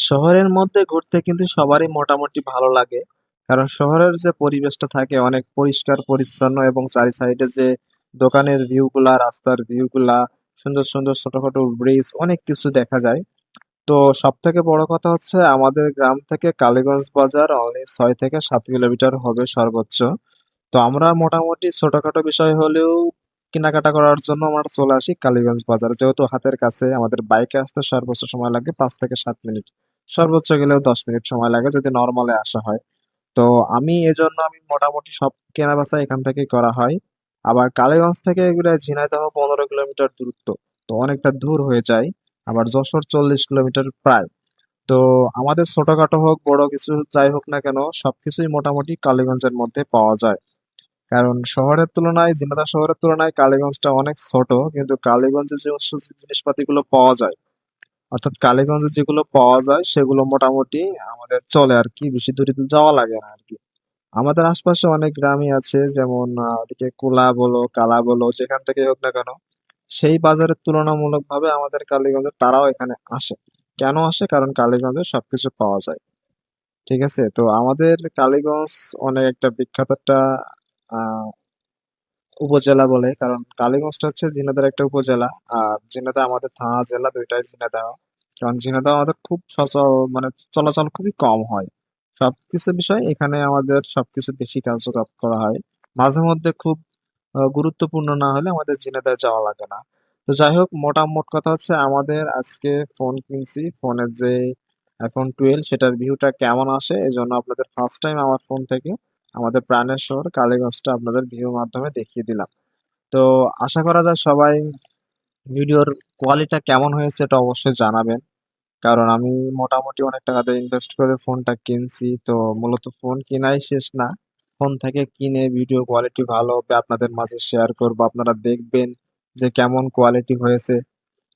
শহরের মধ্যে ঘুরতে কিন্তু সবারই মোটামুটি ভালো লাগে। কারণ শহরের যে পরিবেশটা থাকে অনেক পরিষ্কার পরিচ্ছন্ন এবং চারি সাইডে যে দোকানের ভিউ গুলা, রাস্তার ভিউ গুলা, সুন্দর, সুন্দর ছোটখাটো ব্রিজ অনেক কিছু দেখা যায়। তো সব থেকে বড় কথা হচ্ছে আমাদের গ্রাম থেকে কালীগঞ্জ বাজার অনলি ছয় থেকে সাত কিলোমিটার হবে সর্বোচ্চ। তো আমরা মোটামুটি ছোটখাটো বিষয় হলেও কেনাকাটা করার জন্য আমরা চলে আসি কালীগঞ্জ বাজার। যেহেতু হাতের কাছে আমাদের বাইকে আসতে সর্বোচ্চ সময় লাগে পাঁচ থেকে সাত মিনিট। সর্বোচ্চ গেলেও ১০ মিনিট সময় লাগে যদি নরমালে আসা হয়। তো আমি এজন্য আমি মোটামুটি সব কেনা কেনাবেচা এখান থেকেই করা হয়। আবার কালীগঞ্জ থেকে এগুলা ঝিনাইদহ ১৫ কিলোমিটার দূরত্ব। তো অনেকটা দূর হয়ে যায়। আবার যশোর ৪০ কিলোমিটার প্রায়। তো আমাদের ছোটখাটো হোক, বড় কিছু যাই হোক না কেন সবকিছুই মোটামুটি কালীগঞ্জের মধ্যে পাওয়া যায়। কারণ শহরের তুলনায় ঝিনাইদহ শহরের তুলনায় কালীগঞ্জটা অনেক ছোট। কিন্তু কালীগঞ্জে যে জিনিসপাতিগুলো পাওয়া যায় অর্থাৎ কালীগঞ্জে যেগুলো পাওয়া যায় সেগুলো মোটামুটি আমাদের চলে আরকি। বেশি দূরে যাওয়া লাগে না আরকি। আমাদের আশপাশে অনেক গ্রামই আছে যেমন ওদিকে কুলা বলো, কালা বলো যেখান থেকে হোক না কেন সেই বাজারের তুলনামূলকভাবে আমাদের কালীগঞ্জে তারাও এখানে আসে। কেন আসে? কারণ কালীগঞ্জে সবকিছু পাওয়া যায়। ঠিক আছে? তো আমাদের কালীগঞ্জ অনেক একটা বিখ্যাত একটা উপজেলা বলে। কারণ কালীগঞ্জটা হচ্ছে ঝিনাইদহের একটা উপজেলা। আর ঝিনাইদহ আমাদের থানা জেলা ২ টাই ঝিনাইদহ। কারণ ঝিনাইদহ আমাদের খুব সচল মানে চলাচল খুবই কম হয়। সবকিছু বিষয় এখানে আমাদের সবকিছু বেশি কার্যকলাপ করা হয়। মাঝে মধ্যে খুব গুরুত্বপূর্ণ না হলে আমাদের ঝিনাইদহ যাওয়া লাগে না। তো যাই হোক, মোটা মোট কথা হচ্ছে আমাদের আজকে ফোন কিনছি। ফোনের যে iPhone 12 সেটার ভিউটা কেমন আসে এই জন্য আপনাদের ফার্স্ট টাইম আমার ফোন থেকে আমাদের প্রাণের শহর কালীগঞ্জটা আপনাদের ভিউর মাধ্যমে দেখিয়ে দিলাম। তো আশা করা যায় সবাই ভিডিওর কোয়ালিটিটা কেমন হয়েছে এটা অবশ্যই জানাবেন। কারণ আমি মোটামুটি অনেক টাকা দিয়ে ইনভেস্ট করে ফোনটা কিনছি। তো মূলত ফোন কেনাই শেষ না। ফোন থেকে কিনে ভিডিও কোয়ালিটি ভালো হবে আপনাদের মাঝে শেয়ার করব। আপনারা দেখবেন যে কেমন কোয়ালিটি হয়েছে।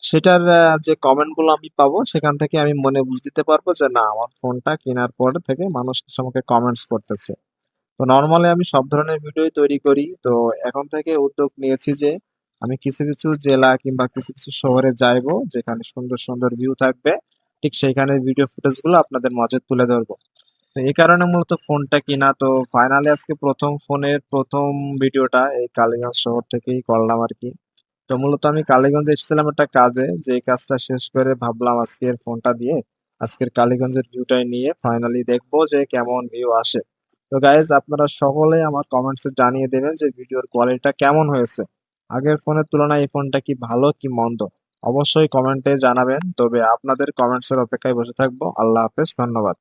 সেটার যে কমেন্টগুলো আমি পাবো সেখান থেকে আমি মনে বুঝ দিতে পারব যে না আমার ফোনটা কেনার পর থেকে মানুষ আমাকে কমেন্টস করতেছে। তো নরমালি আমি সব ধরনের ভিডিওই তৈরি করি। তো এখন থেকে উদ্যোগ নিয়েছি যে আমি কিছু, কিছু জেলা কিংবা কিছু, কিছু শহরে যাইবো যেখানে সুন্দর, সুন্দর ভিউ থাকবে। ঠিক সেইখানের ভিডিও ফুটেজগুলো আপনাদের মাঝে তুলে ধরবো। তো এই কারণে মূলত ফোনটা কিনা। তো ফাইনালি আজকে ১ম ফোনের ১ম ভিডিওটা এই কালীগঞ্জ শহর থেকেই করলাম আর কি তো মূলত আমি কালীগঞ্জে এসেছিলাম একটা কাজে। যে কাজটা শেষ করে ভাবলাম আজকের ফোনটা দিয়ে আজকের কালীগঞ্জের ভিউটাই নিয়ে ফাইনালি দেখব যে কেমন ভিউ আসে। তো গাইজ আপনারা সকলেই আমার কমেন্টসে জানিয়ে দেবেন যে ভিডিওর কোয়ালিটিটা কেমন হয়েছে। আগের ফোনের তুলনায় এই ফোনটা কি ভালো কি মন্দ? অবশ্যই কমেন্টে জানাবেন। তবে আপনাদের কমেন্টসের অপেক্ষায় বসে থাকব। আল্লাহ হাফেজ। ধন্যবাদ।